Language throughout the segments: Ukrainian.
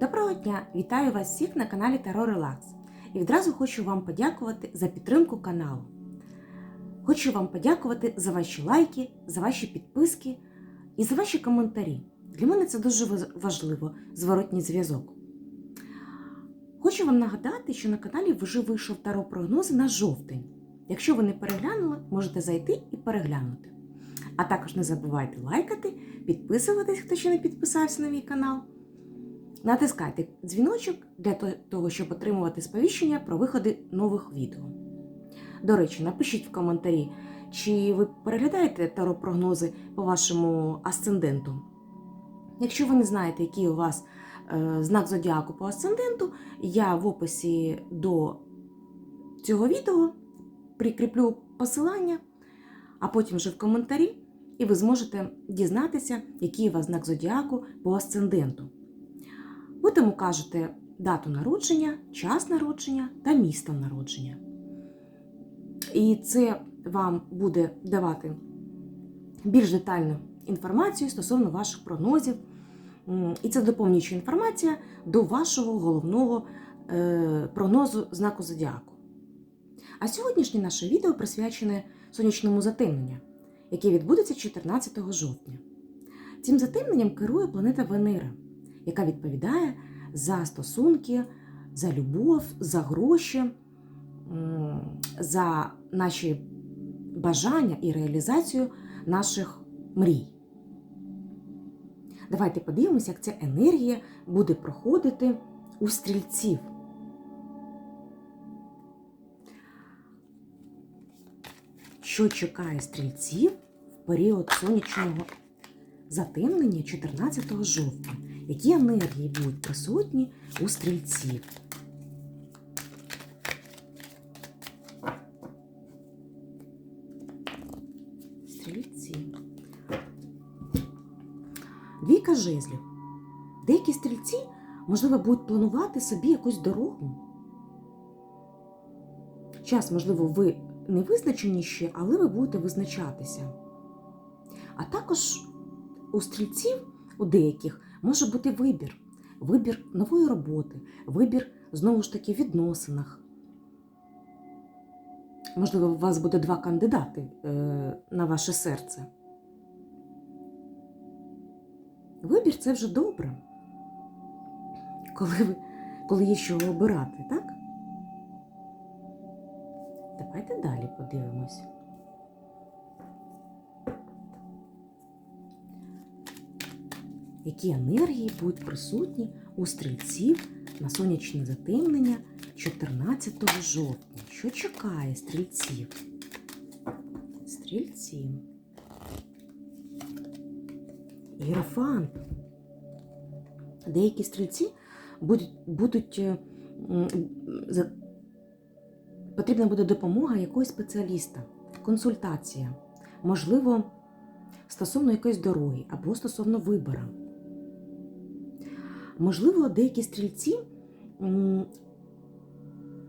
Доброго дня! Вітаю вас всіх на каналі Таро Релакс. І відразу хочу вам подякувати за підтримку каналу. Хочу вам подякувати за ваші лайки, за ваші підписки і за ваші коментарі. Для мене це дуже важливо зворотній зв'язок. Хочу вам нагадати, що на каналі вже вийшов таро прогнози на жовтень. Якщо ви не переглянули, можете зайти і переглянути. А також не забувайте лайкати, підписуватись, хто ще не підписався на мій канал. Натискайте дзвіночок для того, щоб отримувати сповіщення про виходи нових відео. До речі, напишіть в коментарі, чи ви переглядаєте таро прогнози по вашому асценденту. Якщо ви не знаєте, який у вас е, знак зодіаку по асценденту, я в описі до цього відео прикріплю посилання, а потім вже в коментарі, і ви зможете дізнатися, який у вас знак зодіаку по асценденту. Там укажете дату народження, час народження та місто народження. І це вам буде давати більш детальну інформацію стосовно ваших прогнозів. І це доповнююча інформація до вашого головного е, прогнозу знаку зодіаку. А сьогоднішнє наше відео присвячене сонячному затемненню, яке відбудеться 14 жовтня. Цим затемненням керує планета Венера, яка відповідає за стосунки, за любов, за гроші, за наші бажання і реалізацію наших мрій. Давайте подивимося, як ця енергія буде проходити у стрільців. Що чекає стрільців в період сонячного затемнення 14 жовтня? Які енергії будуть присутні у стрільців? Стрільці. Двійка жезлів. Деякі стрільці, можливо, будуть планувати собі якусь дорогу. Час, можливо, ви не визначені ще, але ви будете визначатися. А також у стрільців, у деяких, може бути вибір. Вибір нової роботи, вибір знову ж таки відносинах. Можливо, у вас буде два кандидати е, на ваше серце. Вибір це вже добре. Коли, ви, коли є що обирати, так? Давайте далі подивимось. Які енергії будуть присутні у стрільців на сонячне затемнення 14 жовтня? Що чекає стрільців? Стрільці. Єрофант. Деякі стрільці будуть, будуть е, за- потрібна буде допомога якогось спеціаліста, консультація, можливо, стосовно якоїсь дороги або стосовно вибору. Можливо, деякі стрільці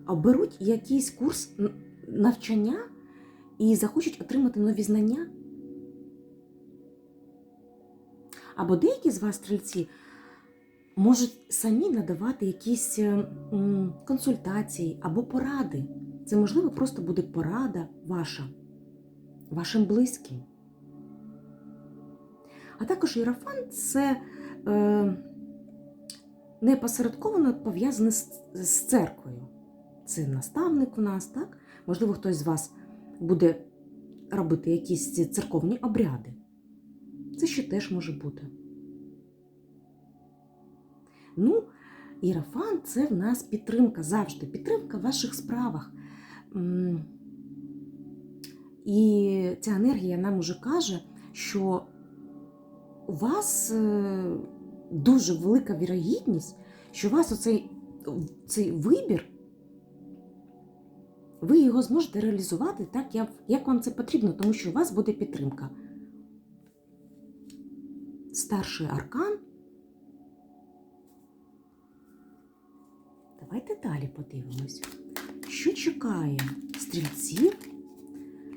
оберуть якийсь курс навчання і захочуть отримати нові знання. Або деякі з вас, стрільці, можуть самі надавати якісь е, консультації або поради. Це, можливо, просто буде порада ваша, вашим близьким. А також іерофант це е, непосередковано пов'язане з, церквою. Це наставник у нас, так? Можливо, хтось з вас буде робити якісь церковні обряди. Це ще теж може бути. Ну, іерофант – це в нас підтримка завжди, підтримка в ваших справах. І ця енергія нам уже каже, що у вас е, дуже велика вірогідність, що у вас оцей цей вибір, ви його зможете реалізувати так, як, вам це потрібно, тому що у вас буде підтримка. Старший аркан. Давайте далі подивимось. Що чекає стрільців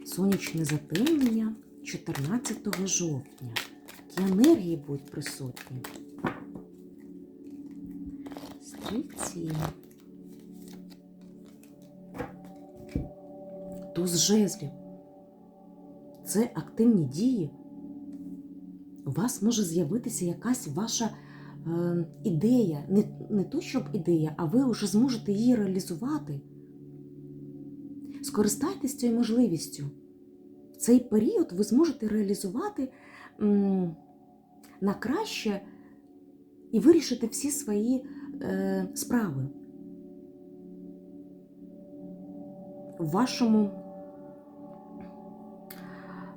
сонячне затемнення 14 жовтня? Які енергії будуть присутні? Стрільці. Туз жезлів. Це активні дії. У вас може з'явитися якась ваша е, ідея. Не, не то, щоб ідея, а ви вже зможете її реалізувати. Скористайтесь цією можливістю. В цей період ви зможете реалізувати м, на краще і вирішити всі свої е, справи. В вашому,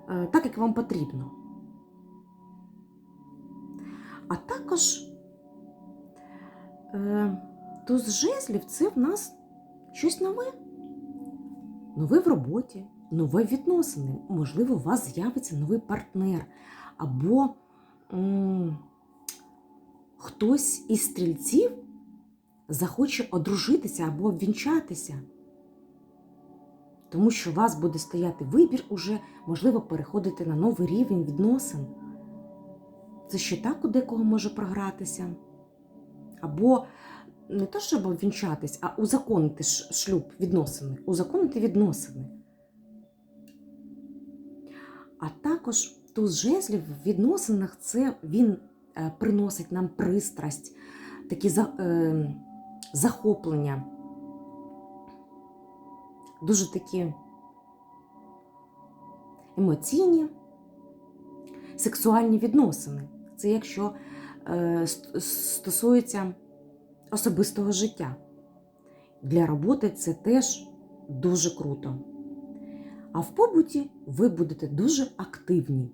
е, так як вам потрібно. А також е, туз жезлів це в нас щось нове. Нове в роботі, нове відносини. Можливо, у вас з'явиться новий партнер. Або м, хтось із стрільців захоче одружитися або обвінчатися. Тому що у вас буде стояти вибір, уже, можливо, переходити на новий рівень відносин. Це ще так у декого може програтися. Або не то, щоб обвінчатись, а узаконити шлюб, відносини, узаконити відносини. А також туз жезлів в відносинах це він е, приносить нам пристрасть, такі е, захоплення. Дуже такі емоційні, сексуальні відносини. Це якщо е, стосується особистого життя. Для роботи це теж дуже круто. А в побуті ви будете дуже активні,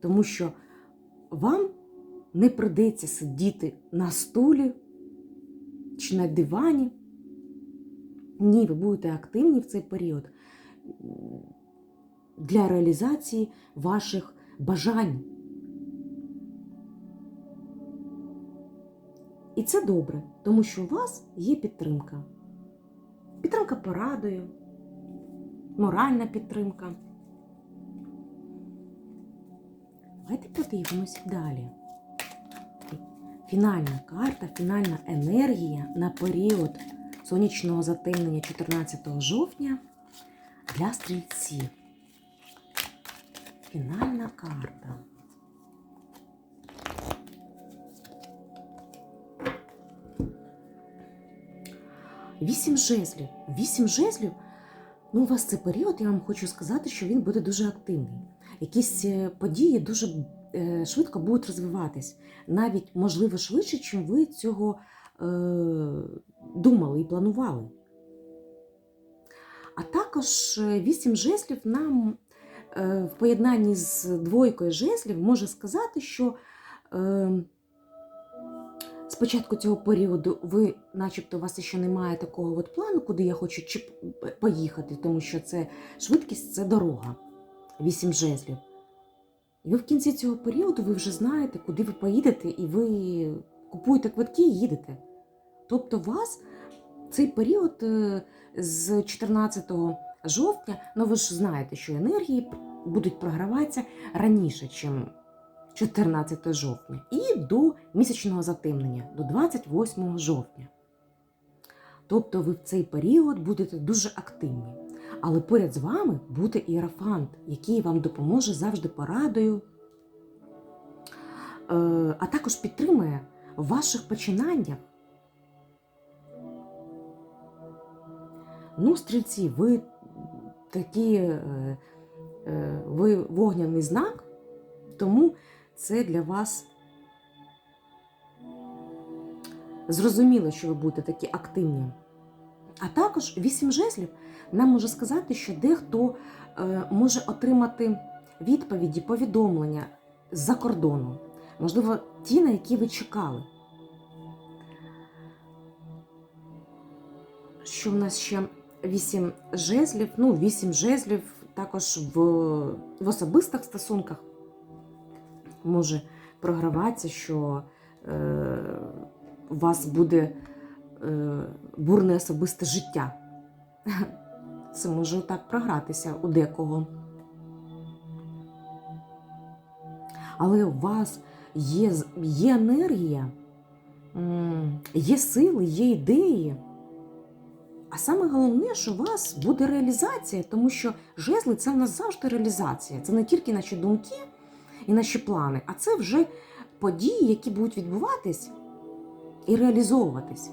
тому що вам не придеться сидіти на стулі чи на дивані. Ні, ви будете активні в цей період для реалізації ваших бажань. І це добре, тому що у вас є підтримка. Підтримка порадою, моральна підтримка. Давайте подивимось далі. Фінальна карта, фінальна енергія на період сонячного затемнення 14 жовтня для стрільців. Фінальна карта. Вісім жезлів. Вісім жезлів. Ну, у вас цей період, я вам хочу сказати, що він буде дуже активний. Якісь е, події дуже швидко будуть розвиватись, навіть можливо швидше, чим ви цього е, думали і планували. А також е, вісім жезлів нам е, в поєднанні з двойкою жезлів може сказати, що е, спочатку цього періоду ви, начебто, у вас ще немає такого от плану, куди я хочу поїхати, тому що це швидкість це дорога. Вісім жезлів. І ви в кінці цього періоду ви вже знаєте, куди ви поїдете, і ви купуєте квитки і їдете. Тобто, вас цей період е, з 14 жовтня, ну ви ж знаєте, що енергії будуть програватися раніше, ніж 14 жовтня, і до місячного затемнення, до 28 жовтня. Тобто ви в цей період будете дуже активні. Але поряд з вами буде іерофант, який вам допоможе завжди порадою, е, а також підтримує в ваших починаннях. Ну, стрільці, ви такі, е, е, ви вогняний знак, тому це для вас зрозуміло, що ви будете такі активні. А також вісім жезлів нам може сказати, що дехто е, може отримати відповіді, повідомлення з-за кордону, можливо, ті, на які ви чекали. Що в нас ще вісім жезлів? Ну, вісім жезлів також в, в особистих стосунках може програватися, що е, у вас буде бурне особисте життя. Це може так програтися у декого. Але у вас є, є енергія є сили, є ідеї. А саме головне, що у вас буде реалізація, тому що жезли це в нас завжди реалізація. Це не тільки наші думки і наші плани, а це вже події, які будуть відбуватись і реалізовуватись.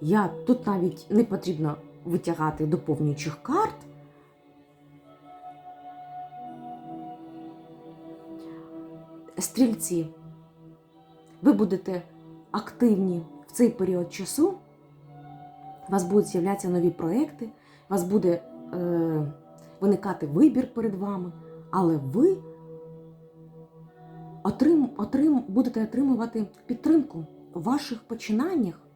Я тут навіть не потрібно витягати доповнюючих карт. Стрільці, ви будете активні в цей період часу, у вас будуть з'являтися нові проекти, у вас буде е, виникати вибір перед вами, але ви отрим, отрим, будете отримувати підтримку у ваших починаннях.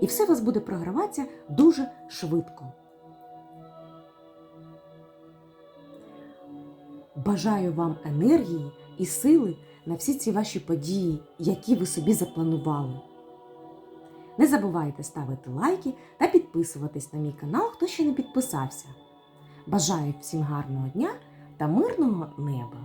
І все у вас буде програватися дуже швидко. Бажаю вам енергії і сили на всі ці ваші події, які ви собі запланували. Не забувайте ставити лайки та підписуватись на мій канал, хто ще не підписався. Бажаю всім гарного дня та мирного неба!